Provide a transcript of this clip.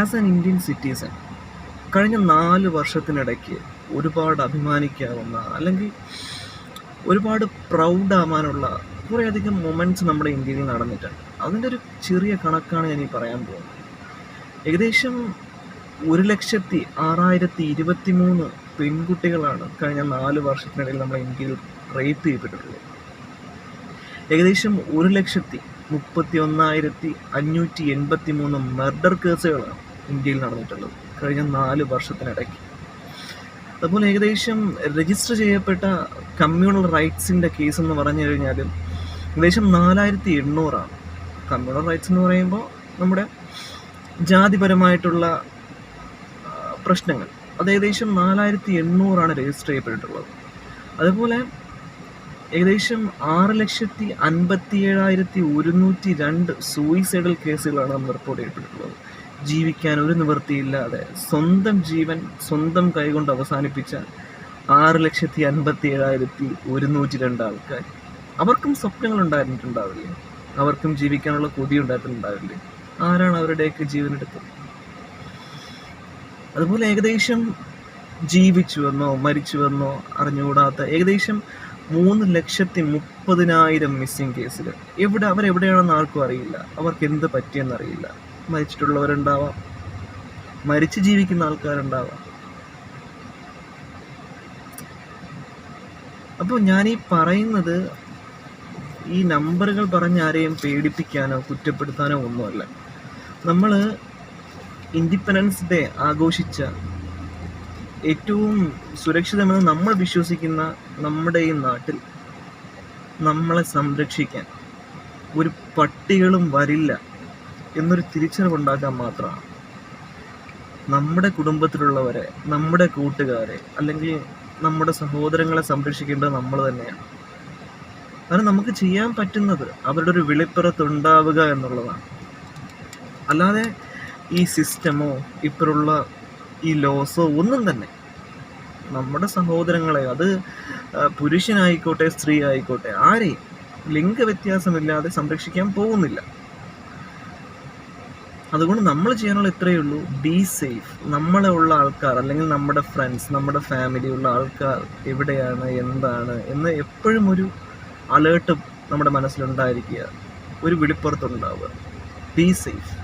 As an Indian citizen കഴിഞ്ഞ നാല് വർഷത്തിനിടയ്ക്ക് ഒരുപാട് അഭിമാനിക്കാവുന്ന അല്ലെങ്കിൽ ഒരുപാട് പ്രൗഡാവാനുള്ള കുറേയധികം മൊമെന്റ്സ് നമ്മുടെ ഇന്ത്യയിൽ നടന്നിട്ടുണ്ട്. അതിന്റെ ഒരു ചെറിയ കണക്കാണ് ഞാൻ ഈ പറയാൻ പോകുന്നത്. ഏകദേശം ഒരു ലക്ഷത്തി ആറായിരത്തി ഇരുപത്തി മൂന്ന് പെൺകുട്ടികളാണ് കഴിഞ്ഞ നാല് വർഷത്തിനിടയിൽ നമ്മുടെ ഇന്ത്യയിൽ റേപ്പ് ചെയ്യപ്പെട്ടിട്ടുള്ളത്. ഏകദേശം ഒരു ലക്ഷത്തി മുപ്പത്തി ഒന്നായിരത്തി അഞ്ഞൂറ്റി എൺപത്തി മൂന്ന് മർഡർ കേസുകളാണ് ഇന്ത്യയിൽ നടന്നിട്ടുള്ളത്. കഴിഞ്ഞ നാല് വർഷത്തിനിടയ്ക്ക്. അതുപോലെ ഏകദേശം രജിസ്റ്റർ ചെയ്യപ്പെട്ട കമ്മ്യൂണൽ റൈറ്റ്സിന്റെ കേസ് എന്ന് പറഞ്ഞു കഴിഞ്ഞാൽ ഏകദേശം നാലായിരത്തി എണ്ണൂറാണ് കമ്മ്യൂണൽ റൈറ്റ്സ് എന്ന് പറയുമ്പോൾ നമ്മുടെ ജാതിപരമായിട്ടുള്ള പ്രശ്നങ്ങൾ. അത് ഏകദേശം നാലായിരത്തി എണ്ണൂറാണ് രജിസ്റ്റർ ചെയ്യപ്പെട്ടിട്ടുള്ളത്. അതുപോലെ ഏകദേശം ആറ് ലക്ഷത്തി അൻപത്തി ഏഴായിരത്തി ഒരുന്നൂറ്റി രണ്ട് സൂയിസൈഡൽ കേസുകളാണ് നമ്മൾ റിപ്പോർട്ട് ചെയ്തിട്ടുള്ളത് ജീവിക്കാൻ ഒരു നിവൃത്തിയില്ലാതെ സ്വന്തം ജീവൻ സ്വന്തം കൈകൊണ്ട് അവസാനിപ്പിച്ച ആറ് ലക്ഷത്തി അൻപത്തി ഏഴായിരത്തി ഒരുന്നൂറ്റി രണ്ട് ആൾക്കാർ. അവർക്കും സ്വപ്നങ്ങൾ ഉണ്ടായിരുന്നിട്ടുണ്ടാവില്ലേ അവർക്കും ജീവിക്കാനുള്ള കൊതി ഉണ്ടായിട്ടുണ്ടാവില്ലേ? ആരാണ് അവരുടെയൊക്കെ ജീവനെടുത്തത്? അതുപോലെ ഏകദേശം ജീവിച്ചുവെന്നോ മരിച്ചുവെന്നോ അറിഞ്ഞുകൂടാത്ത ഏകദേശം മൂന്ന് ലക്ഷത്തി മുപ്പതിനായിരം മിസ്സിംഗ് കേസിൽ എവിടെ അവരെവിടെയാണെന്ന് ആർക്കും അറിയില്ല. അവർക്ക് എന്ത് പറ്റിയെന്നറിയില്ല മരിച്ചിട്ടുള്ളവരുണ്ടാവാം. മരിച്ചു ജീവിക്കുന്ന ആൾക്കാരുണ്ടാവാം. അപ്പോൾ ഈ പറയുന്നത് ഈ നമ്പറുകൾ പറഞ്ഞ് ആരെയും പേടിപ്പിക്കാനോ കുറ്റപ്പെടുത്താനോ ഒന്നുമല്ല. നമ്മൾ ഇൻഡിപെൻഡൻസ് ഡേ ആഘോഷിച്ച ഏറ്റവും സുരക്ഷിതമെന്ന് നമ്മൾ വിശ്വസിക്കുന്ന നമ്മുടെ ഈ നാട്ടിൽ നമ്മളെ സംരക്ഷിക്കാൻ ഒരു പട്ടികളും വരില്ല എന്നൊരു തിരിച്ചറിവുണ്ടാക്കാൻ മാത്രമാണ്. നമ്മുടെ കുടുംബത്തിലുള്ളവരെ നമ്മുടെ കൂട്ടുകാരെ അല്ലെങ്കിൽ നമ്മുടെ സഹോദരങ്ങളെ സംരക്ഷിക്കേണ്ടത് നമ്മൾ തന്നെയാണ്. കാരണം നമുക്ക് ചെയ്യാൻ പറ്റുന്നത് അവരുടെ ഒരു വെളിപ്പുറത്തുണ്ടാവുക എന്നുള്ളതാണ്. അല്ലാതെ ഈ സിസ്റ്റമോ ഇപ്പോഴുള്ള ഈ ലോസോ ഒന്നും തന്നെ. നമ്മുടെ സഹോദരങ്ങളെ അത് പുരുഷനായിക്കോട്ടെ സ്ത്രീ ആയിക്കോട്ടെ ആരെയും ലിംഗവ്യത്യാസമില്ലാതെ സംരക്ഷിക്കാൻ പോകുന്നില്ല. അതുകൊണ്ട് നമ്മൾ ചെയ്യാനുള്ള ഇത്രയേ ഉള്ളൂ. ബി സേഫ് നമ്മളെ ഉള്ള ആൾക്കാർ അല്ലെങ്കിൽ നമ്മുടെ ഫ്രണ്ട്സ് നമ്മുടെ ഫാമിലി ഉള്ള ആൾക്കാർ എവിടെയാണ് എന്താണ് എന്ന് എപ്പോഴും ഒരു അലേർട്ട് നമ്മുടെ മനസ്സിലുണ്ടായിരിക്കുക. ഒരു വെളിപ്പുറത്തുണ്ടാവുക. Be safe